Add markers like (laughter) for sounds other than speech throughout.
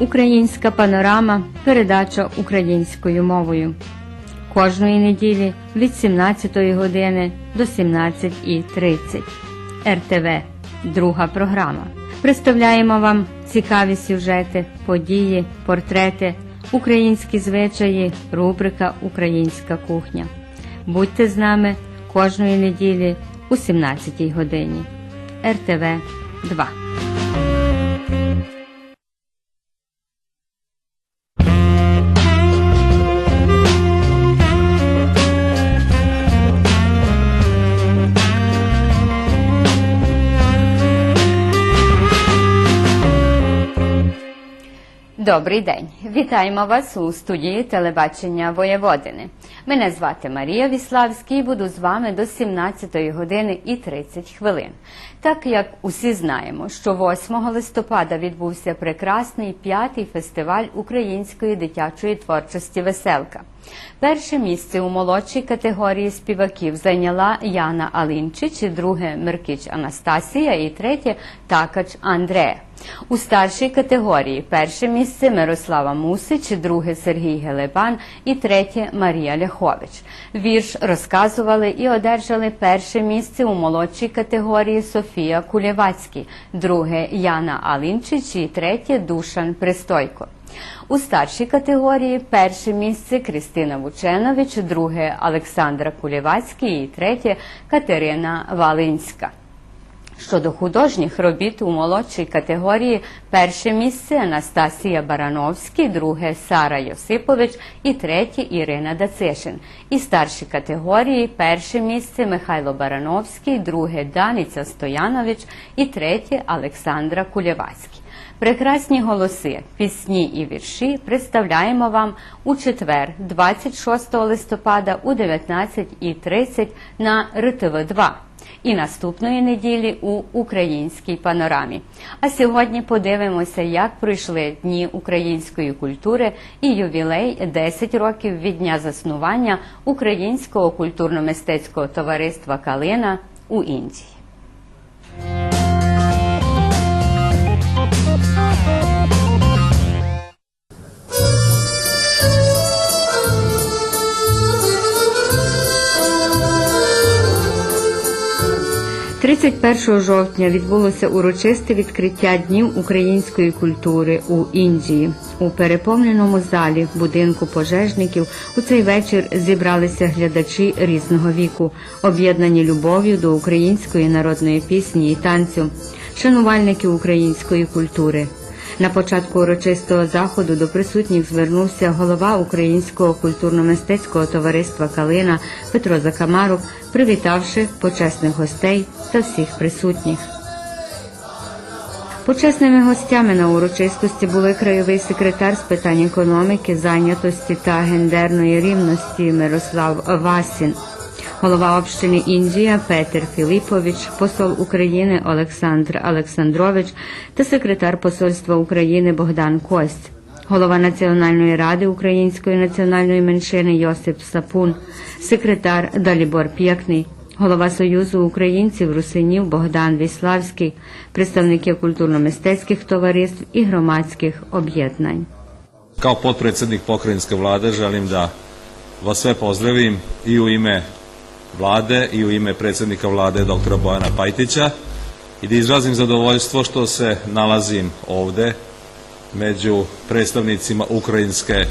Українська панорама. Передача українською мовою. Кожної неділі від 17 години до 17.30. РТВ. Друга програма. Представляємо вам цікаві сюжети, події, портрети, українські звичаї, рубрика Українська кухня. Будьте з нами кожної неділі у 17 годині. РТВ 2. Добрий день! Вітаємо вас у студії телебачення Воєводини. Мене звати Марія Віславський буду з вами до 17 години і 30 хвилин. Так як усі знаємо, що 8 листопада відбувся прекрасний п'ятий фестиваль української дитячої творчості Веселка. Перше місце у молодшій категорії співаків зайняла Яна Алинчич, друге Меркич Анастасія і третє Такач Андрея. У старшій категорії перше місце Мирослава Мусич, друге Сергій Гелебан і третє Марія Ляхович. Вірш розказували і одержали перше місце у молодшій категорії Софія Кулєвацький, друге Яна Алинчич і третє Душан Пристойко. У старшій категорії перше місце Кристина Вученович, друге Олександра Кулєвацький і третє Катерина Валинська. Щодо художніх робіт у молодшій категорії перше місце Анастасія Барановський, друге Сара Йосипович і третє Ірина Дацишин. І старші категорії перше місце Михайло Барановський, друге Даниця Стоянович і третє Олександра Кулєвацький. Прекрасні голоси, пісні і вірші представляємо вам у четвер, 26 листопада у 19.30 на РТВ-2 і наступної неділі у українській панорамі. А сьогодні подивимося, як пройшли дні української культури і ювілей 10 років від дня заснування Українського культурно-мистецького товариства Калина у Індії. – 31 жовтня відбулося урочисте відкриття Днів української культури у Індії. У переповненому залі будинку пожежників у цей вечір зібралися глядачі різного віку, об'єднані любов'ю до української народної пісні і танцю, шанувальники української культури. На початку урочистого заходу до присутніх звернувся голова Українського культурно-мистецького товариства Калина Петро Закамарук, привітавши почесних гостей та всіх присутніх. Почесними гостями на урочистості були краєвий секретар з питань економіки, зайнятості та гендерної рівності Мирослав Васін, голова общини Індія Петер Філіпович, посол України Олександр Олександрович та секретар Посольства України Богдан Кость, голова Національної ради Української національної меншини Йосип Сапун, секретар Далібор Пєкний, голова Союзу українців Русинів Богдан Віславський, представники культурно-мистецьких товариств і громадських об'єднань. Kao potpredsjednik pokrajinske vlade želim da vas sve pozdravim i u ime vlade i u ime predsjednika vlade dr. Bojana Pajtića i da izrazim zadovoljstvo što se nalazim ovde među predstavnicima Ukrajinske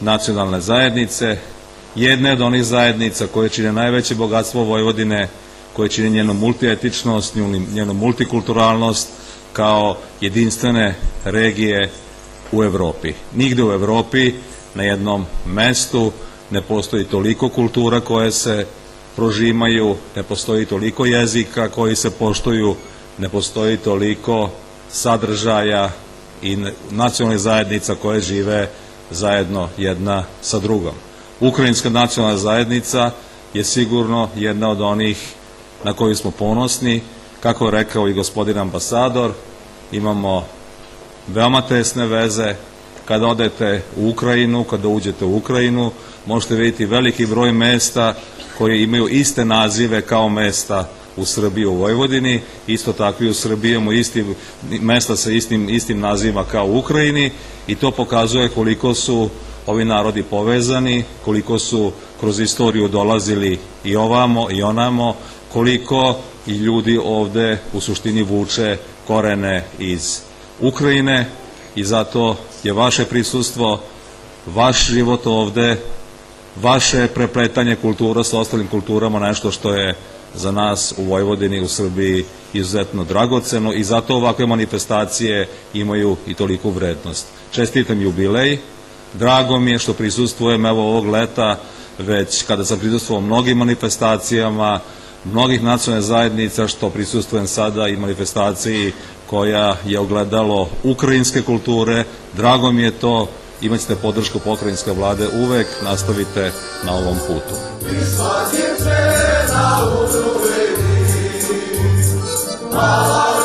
nacionalne zajednice, jedne od onih zajednica koje čine najveće bogatstvo Vojvodine, koje čine njenu multietičnost, njenu multikulturalnost kao jedinstvene regije u Evropi. Nigde u Evropi na jednom mestu ne postoji toliko kultura koje se prožimaju, ne postoji toliko jezika koji se poštuju, ne postoji toliko sadržaja i nacionalnih zajednica koje žive zajedno jedna sa drugom. Ukrajinska nacionalna zajednica je sigurno jedna od onih na koju smo ponosni, kako je rekao i gospodin ambasador, imamo veoma tesne veze. Kada odete u Ukrajinu, kada uđete u Ukrajinu, možete vidjeti veliki broj mesta koji imaju iste nazive kao mesta u Srbiji u Vojvodini, isto takvi u Srbiji imamo isti, mesta sa istim, istim nazivima kao u Ukrajini i to pokazuje koliko su ovi narodi povezani, koliko su kroz istoriju dolazili i ovamo i onamo, koliko i ljudi ovde u suštini vuče korene iz Ukrajine i zato je vaše prisustvo, vaš život ovde, vaše prepletanje kultura sa ostalim kulturama nešto što je za nas u Vojvodini, u Srbiji izuzetno dragoceno i zato ovakve manifestacije imaju i toliku vrednost. Čestitam jubilej, drago mi je što prisustvujem evo ovog leta, već kada sam prisustvovao mnogim manifestacijama, mnogih nacionalnih zajednica, što prisustvujem sada i manifestaciji koja je ogledalo ukrajinske kulture. Drago mi je to, imaćete podršku pokrajinske vlade uvek, nastavite na ovom putu. Pre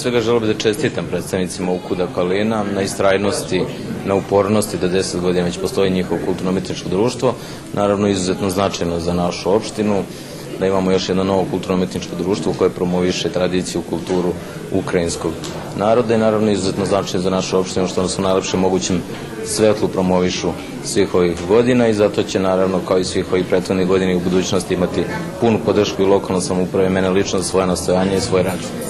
svega želeo bih da čestitam predstavnicima Ukuda Kalina na istrajnosti, na upornosti da 10 godina već postoji njihovo kulturno-umetničko društvo. Naravno, izuzetno značajno za našu opštinu da imamo još jedno novo kulturno-umetničko društvo koje promoviše tradiciju, kulturu ukrajinskog naroda i naravno izuzetno značajno za našu opštinu što nas u najlepšem mogućem svetlu promovišu svih ovih godina i zato će naravno kao i svih ovih prethodnih godina i u budućnosti imati punu podršku i lokalna samouprave mene lično za svoje nastojanje i svoj rad.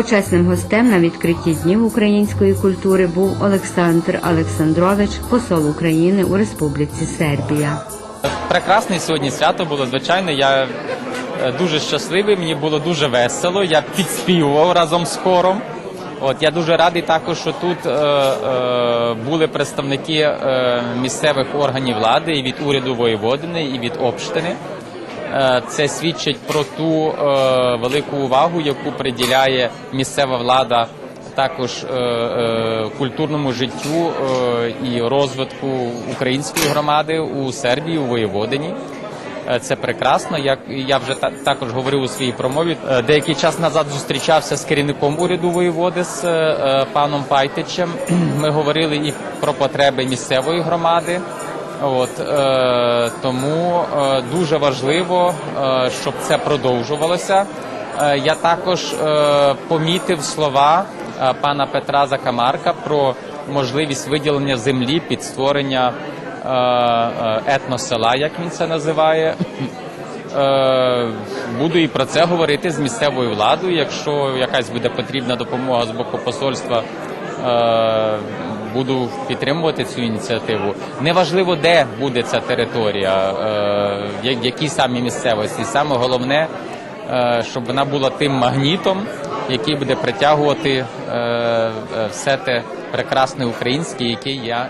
Почесним гостем на відкритті днів української культури був Олександр Олександрович, посол України у Республіці Сербія. Прекрасне сьогодні свято було. Звичайно, я е, дуже щасливий, мені було дуже весело. Я підспівував разом з хором. От я дуже радий також, що тут е, е, були представники е, місцевих органів влади і від уряду воєводини, і від общини. Е, Це свідчить про ту е, велику увагу, яку приділяє місцева влада також е, культурному життю і розвитку української громади у Сербії, у Воєводині. Це прекрасно. Як я вже та- також говорив у своїй промові. Деякий час назад зустрічався з керівником уряду воєводи з паном Пайтичем. Ми говорили і про потреби місцевої громади. От е, тому е, дуже важливо, е, щоб це продовжувалося. Е, я також е, помітив слова е, пана Петра Закамарка про можливість виділення землі під створення е, е, етносела, як він це називає. Е, Буду і про це говорити з місцевою владою. Якщо якась буде потрібна допомога з боку посольства, е, буду підтримувати цю ініціативу. Неважливо, де буде ця територія, е, в я- якій самій місцевості. Саме головне, е, щоб вона була тим магнітом, який буде притягувати е, е, все те прекрасне українське, яке я-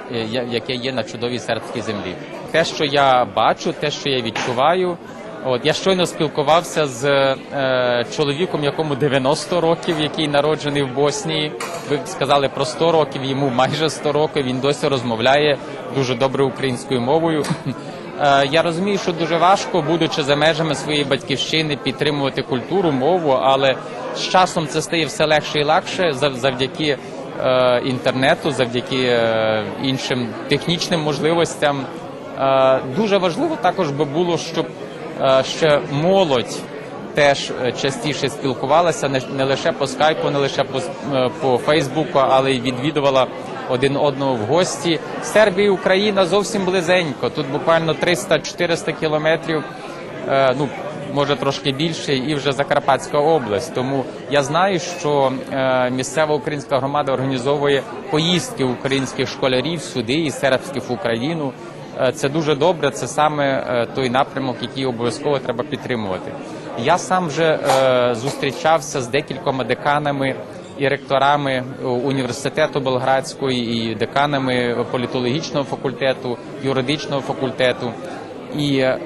яке є на чудовій сербській землі. Те, що я бачу, те, що я відчуваю. От я щойно спілкувався з е, чоловіком, якому 90 років, який народжений в Боснії. Ви сказали про 100 років, йому майже 100 років. Він досі розмовляє дуже добре українською мовою. Е, Я розумію, що дуже важко, будучи за межами своєї батьківщини, підтримувати культуру, мову, але з часом це стає все легше і легше завдяки е, інтернету, завдяки е, іншим технічним можливостям. Е, Дуже важливо також би було, щоб ще молодь теж е, частіше спілкувалася не, лише по скайпу, не лише по, е, по Фейсбуку, але й відвідувала один одного в гості. Сербія і Україна зовсім близенько. Тут буквально 300-400 кілометрів. Е, Ну, може трошки більше, і вже Закарпатська область. Тому я знаю, що е, місцева українська громада організовує поїздки українських школярів сюди і сербських в Україну. Е, Це дуже добре. Це саме е, той напрямок, який обов'язково треба підтримувати. Я сам вже е, зустрічався з декількома деканами і ректорами університету Белградського, і деканами політологічного факультету, юридичного факультету. І е,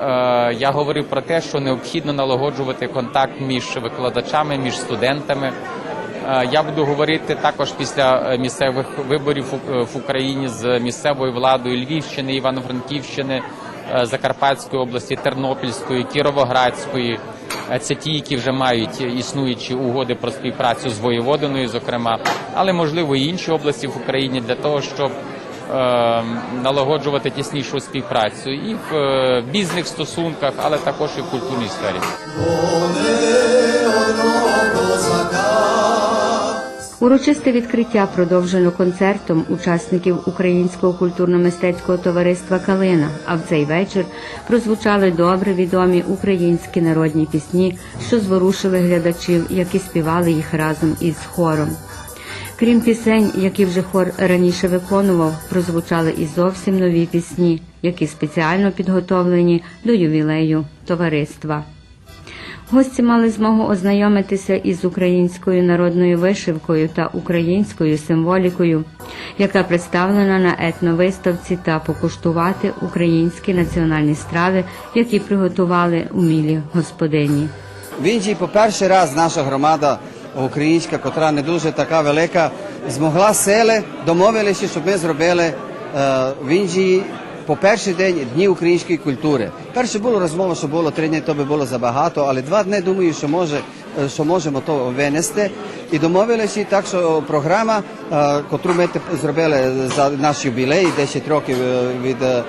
я говорив про те, що необхідно налагоджувати контакт між викладачами, між студентами. Е, Я буду говорити також після е, місцевих виборів е, в Україні з місцевою владою Львівщини, Івано-Франківщини, Закарпатської області, Тернопільської, Кіровоградської. Це ті, які вже мають існуючі угоди про співпрацю з воєводиною, зокрема, але можливо і інші області в Україні для того, щоб налагоджувати тіснішу співпрацю і в бізнес стосунках, але також і в культурній сфері. Урочисте відкриття продовжено концертом учасників Українського культурно-мистецького товариства Калина. А в цей вечір прозвучали добре відомі українські народні пісні, що зворушили глядачів, які співали їх разом із хором. Крім пісень, які вже хор раніше виконував, прозвучали і зовсім нові пісні, які спеціально підготовлені до ювілею товариства. Гості мали змогу ознайомитися із українською народною вишивкою та українською символікою, яка представлена на етновиставці, та покуштувати українські національні страви, які приготували умілі господині. В Індії по перший раз наша громада українська, котра не дуже така велика, змогла сели, домовилися, щоб ми зробили е, в Індії по перший день дні української культури. Перше було розмова, що було три дні, то би було забагато, але два дні думаю, що може. е, Що можемо то винести, і домовилися так, що програма, е, котру ми зробили за наш юбілей, 10 років е, від е,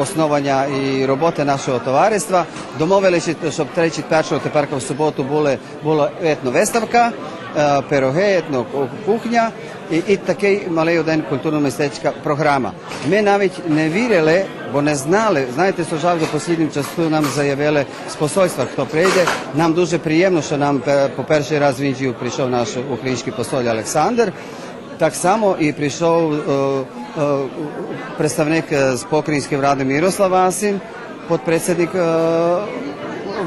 основання і роботи нашого товариства, домовилися, щоб 31 тепер в суботу була етновиставка, е, пироги, етнокухня і, і такий малий один культурно-мистецька програма. Ми навіть не вірили, бо не знали. Знаєте, що жаль, до останнім часу нам заявили з посольства, хто прийде. Нам дуже приємно, що нам е, по перший раз в Індію прийшов наш український посоль Олександр. Так само і прийшов е, е, представник е, з Покринської ради Мирослав підпредседник е,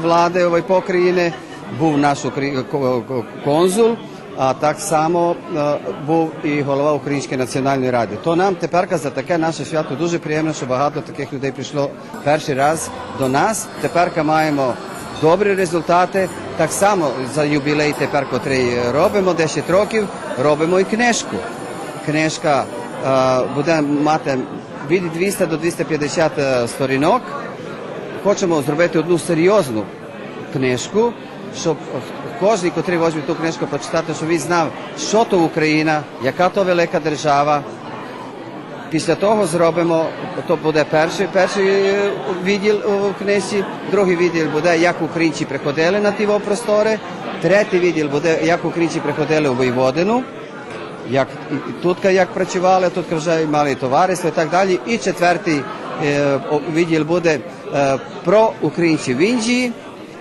влади ової Покрine, був наш укр- ко- ко- конзул, а так само е, був і голова Української національної ради. То нам тепер за таке наше свято дуже приємно, що багато таких людей прийшло перший раз до нас. Тепер маємо добрі результати. Так само за юбілей тепер, котрий робимо 10 років, робимо і книжку. Книжка е, буде мати від 200 до 250 е, сторінок. Хочемо зробити одну серйозну книжку, щоб кожен, котрий возьме ту книжку, почитати, щоб він знав, що то Україна, яка то велика держава. Після того зробимо, то буде перший, перший е, відділ у книжці, другий відділ буде, як українці приходили на ті простори, третій відділ буде, як українці приходили у Воєводину, як тут як працювали, тут вже мали товариство і так далі. І четвертий е, відділ буде е, про українців в Індії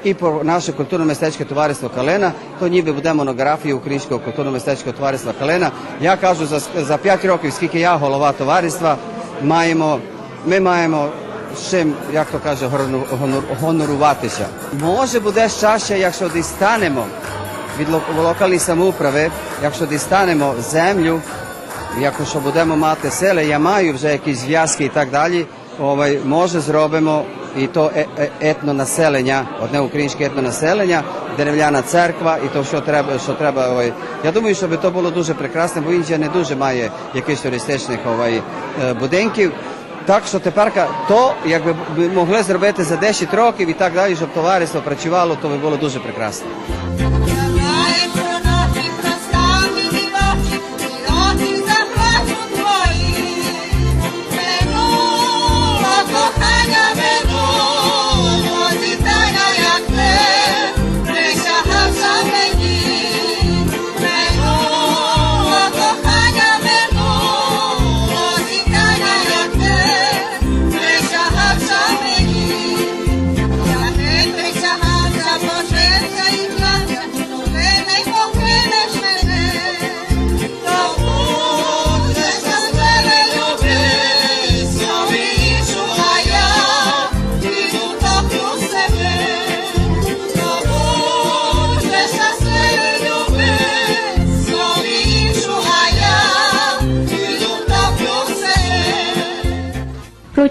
і про наше культурно-мистецьке товариство Калина. То ніби буде монографія українського культурно-мистецького товариства Калина. Я кажу, за, за 5 років, скільки я голова товариства, маємо, ми маємо з чим, як то каже, гонор- гонор- гоноруватися. Може буде щастя, якщо дістанемо від ло- локальної самоуправи, якщо дістанемо землю, якщо будемо мати сели, я маю вже якісь зв'язки і так далі, ovaj, може зробимо і то етно населення, одне українське етнонаселення, дерев'яна церква і то, що треба, що треба. Ой. Я думаю, що би то було дуже прекрасно, бо Індія не дуже має якихось туристичних е, будинків. Так що тепер то, якби могли зробити за 10 років і так далі, щоб товариство працювало, то би було дуже прекрасно.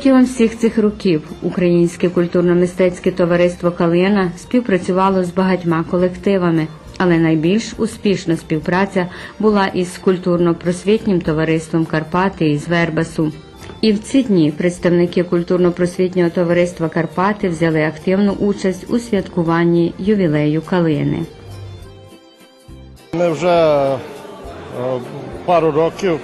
Протягом всіх цих років Українське культурно-мистецьке товариство Калина співпрацювало з багатьма колективами, але найбільш успішна співпраця була із культурно-просвітнім товариством Карпати із Вербасу. І в ці дні представники культурно-просвітнього товариства Карпати взяли активну участь у святкуванні ювілею Калини. Ми вже е, пару років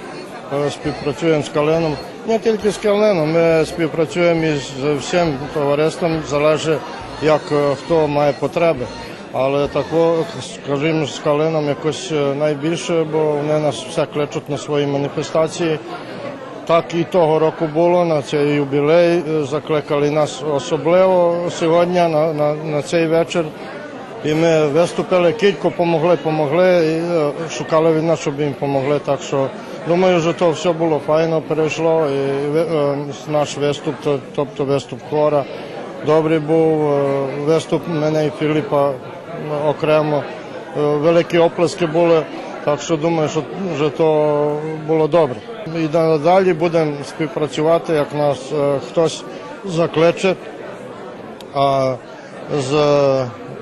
е, співпрацюємо з Калином. Не тільки з Калином, ми співпрацюємо із всім товариством, залежить, як е, хто має потреби. Але тако, скажімо, з Калином якось е, найбільше, бо вони нас все кличуть на свої маніфестації. Так і того року було на цей юбілей. е, Закликали нас особливо сьогодні на, на, на цей вечір. І ми виступили, кілько помогли, помогли, і шукали від нас, щоб їм помогли. Так що думаю, що то все було файно перейшло. І е, наш виступ, тобто виступ хора, добрий був. е, Виступ мене і Філіпа окремо. Е, Великі оплески були. Так що думаю, що, що то було добре. І надалі будемо співпрацювати, як нас хтось закличе. А з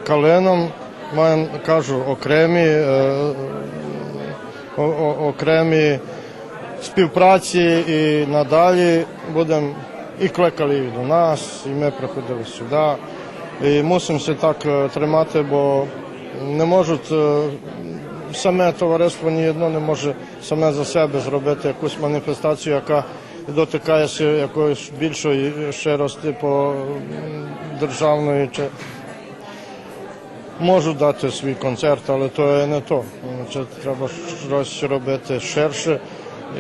калином маємо, кажу, окремі, окремі співпраці і надалі будемо і кликали до нас, і ми приходили сюди. І мусимо так е, тримати, бо не можуть е, саме товариство ні одно не може саме за себе зробити якусь маніфестацію, яка дотикається якоїсь більшої щирості по державної чи можу дати свій концерт, але то є не то. Це треба щось робити ширше.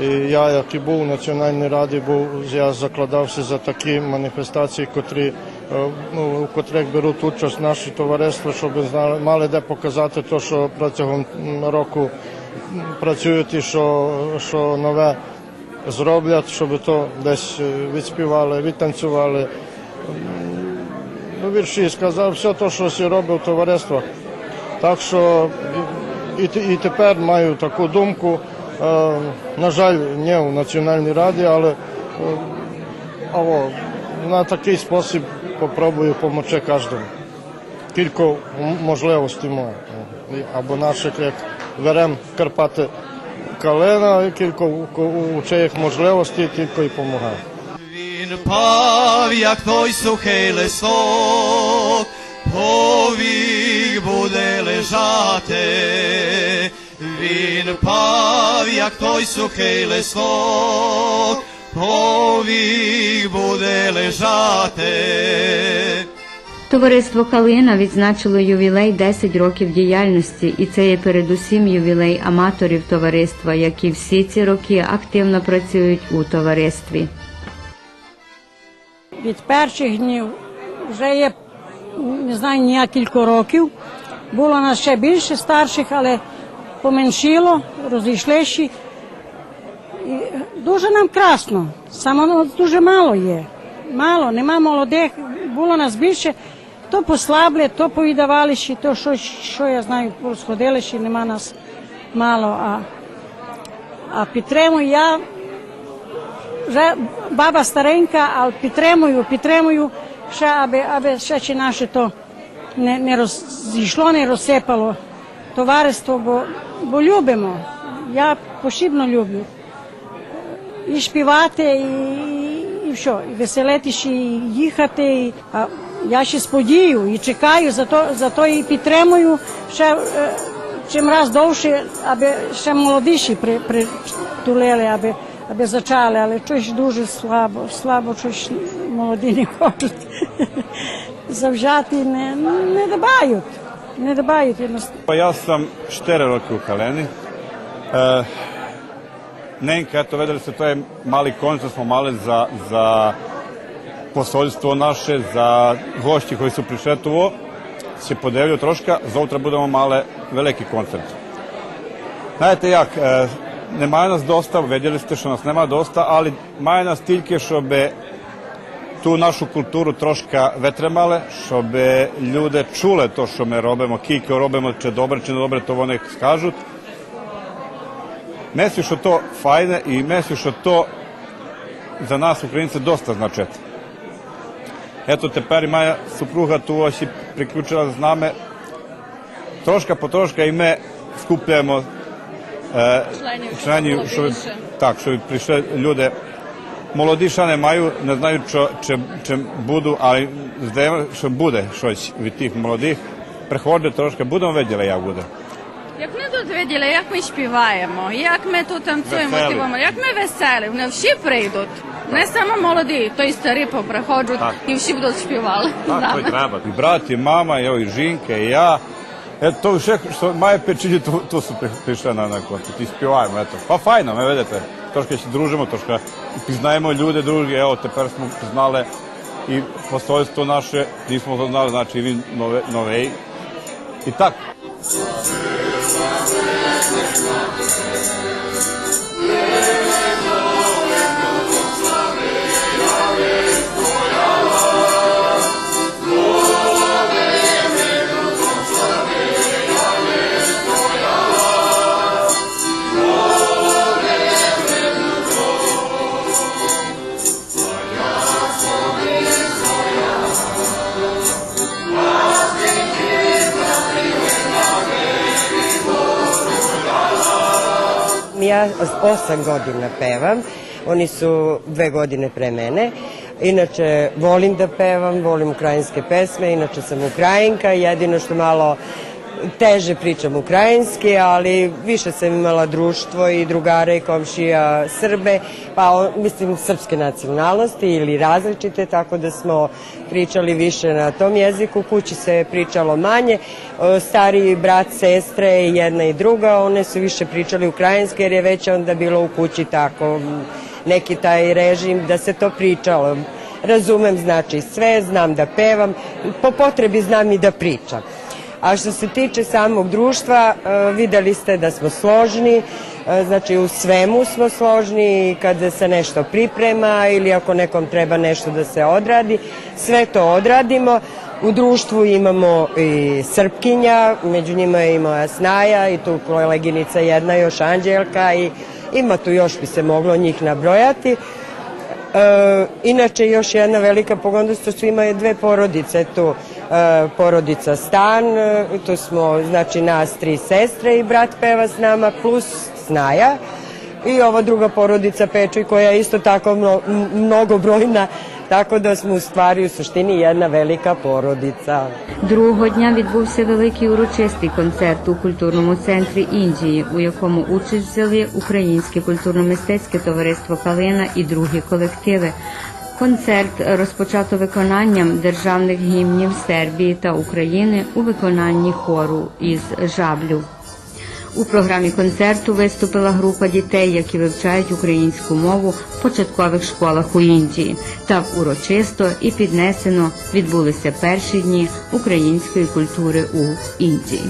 І я, як і був у Національній раді, був я закладався за такі маніфестації, котрі е, ну, у котрих беруть участь наші товариства, щоб знали, мали де показати те, що протягом року працюють і що, що нове зроблять, щоб то десь е, відспівали, відтанцювали. Ну, вірші сказав все те, що всі робив в товариствах. Так що і, і тепер маю таку думку. Е, на жаль, не в Національній раді, але е, аво, на такий спосіб попробую допомогти кожному. Кілька можливостей маю. Або наших, як беремо Карпати Калина, і кілька у- у- у чиїх можливостей тільки і допомагаю. Він пав, як той сухий листок, повік буде лежати. Він пав, як той сухий листок, повік буде лежати. Товариство Калина відзначило ювілей 10 років діяльності, і це є передусім ювілей аматорів товариства, які всі ці роки активно працюють у товаристві. Від перших днів вже є не знаю ніякілько років. Було нас ще більше старших, але поменшило, розійшлися. Дуже нам красно. Саме дуже мало є. Мало, нема молодих, було нас більше. То послабли, то повідавали, ще, то що, що я знаю, розходили, ще нема нас мало. А, а підтримую я вже баба старенька, але підтримую, підтримую, ще, аби, аби ще чи наше то не, не розійшло, не розсипало товариство, бо, бо любимо. Я посібно люблю. І співати, і, і що, і веселитися, і їхати. І, а я ще сподію і чекаю, за то, за то і підтримую ще е, чим раз довше, аби ще молодіші при, аби, аби зачали, але щось дуже слабо, слабо щось молоді не хочуть. (laughs) Завжати не, не дбають, не дбають. Pa ja sam 4 roke u Kaleni. E, Nenka, eto, vedeli ste, to je mali koncert, smo mali za, za посольство наше, за гості, koji su prišli tuvo, se подивлю трошка, завтра будемо мали великий концерт. Знаєте як, е, немає нас доста, виділи сте, що нас нема доста, але має нас тільки, щоб ту нашу культуру трошка витримали, щоб люди чули те, що ми робимо, кілька робимо, чи добре, чи не добре, то вони скажуть. Мислю, що то файне і мислю, що то за нас, українців, доста значить. Ето тепер моя супруга ту ось приключила з нами. Трошка потрошка і ми скупляємо е, членів, щоб, так, щоб прийшли люди. Молоді ще не маю, не знаю, що, чи, чи буду, але здаємо, що буде щось від тих молодих. Приходить трошки, будемо виділи, як буде. Як ми тут виділи, як ми співаємо, як ми тут танцюємо, співаємо, як ми веселі, вони всі прийдуть. Не саме молоді, то й старі поприходять і всі будуть співали. Так, то й треба. І брат, і мама, і, і жінка, і я. Е, То все, що має печені, то, то що при- прийшли на, концерт. І співаємо. Ето. Па файно, ми видите. Трошки дружимо, трошки пізнаємо люди другі. Е, от тепер ми пізнали і посольство наше, дійсно знали, значить він нове- новий. І так, Ja osam godina pevam, oni su dve godine pre mene. Inače, volim da pevam, volim ukrajinske pesme, inače sam ukrajinka, jedino što malo teže pričam ukrajinski, ali više sam imala društvo i drugare i komšija Srbe, pa mislim srpske nacionalnosti ili različite, tako da smo pričali više na tom jeziku. Kući se pričalo manje. E, Stariji brat, sestre, jedna i druga, one su više pričali ukrajinski jer je već onda bilo u kući tako neki taj režim da se to pričalo. Razumem znači sve, znam da pevam, po potrebi znam i da pričam. A što se tiče samog društva, e, videli ste da smo složni, e, znači u svemu smo složni kada se nešto priprema ili ako nekom treba nešto da se odradi, sve to odradimo. U društvu imamo i Srpkinja, među njima je i moja snaja i tu koleginica jedna još Anđelka i ima tu još bi se moglo njih nabrojati. E, inače još jedna velika pogodnost to su imaju dve porodice tu porodica Stan e, tu smo znači nas tri sestre i brat peva s nama plus Snaja i ova druga porodica Pečuj koja je isto tako mno, mnogobrojna tako da smo u stvari u suštini jedna velika porodica. Другого дня відбувся великий урочистий концерт у культурному центрі Індії, у якому участь взяли Українське культурно-мистецьке товариство Калина і другі колективи. Концерт розпочато виконанням державних гімнів Сербії та України у виконанні хору із Жаблю. У програмі концерту виступила група дітей, які вивчають українську мову в початкових школах у Індії. Так урочисто і піднесено відбулися перші дні української культури у Індії.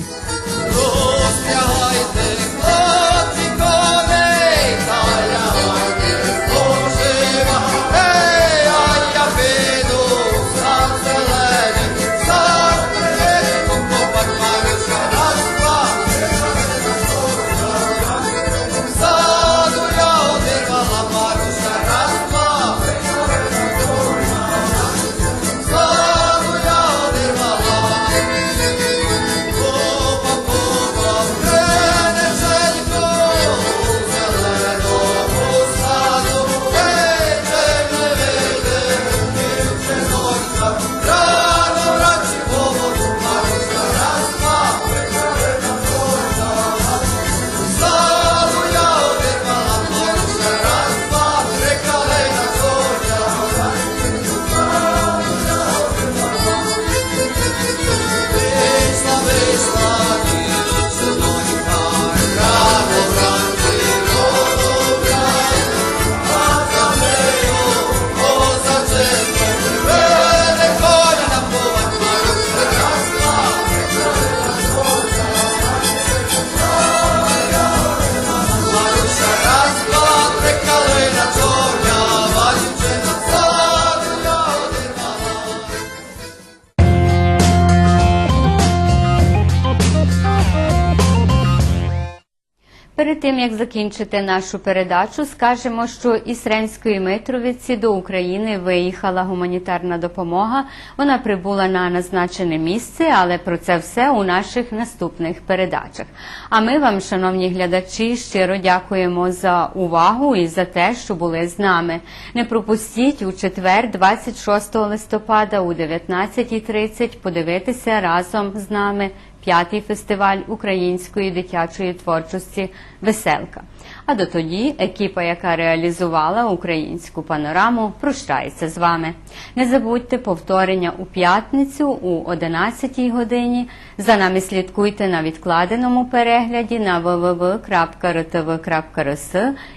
Як закінчити нашу передачу, скажемо, що із Ремської Митровиці до України виїхала гуманітарна допомога. Вона прибула на назначене місце, але про це все у наших наступних передачах. А ми вам, шановні глядачі, щиро дякуємо за увагу і за те, що були з нами. Не пропустіть у четвер, 26 листопада о 19.30 подивитися разом з нами п'ятий фестиваль української дитячої творчості Веселка. А до тоді екіпа, яка реалізувала українську панораму, прощається з вами. Не забудьте повторення у п'ятницю у 11-й годині. За нами слідкуйте на відкладеному перегляді на www.rtv.rs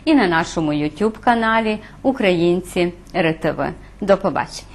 і на нашому YouTube каналі Українці РТВ. До побачення.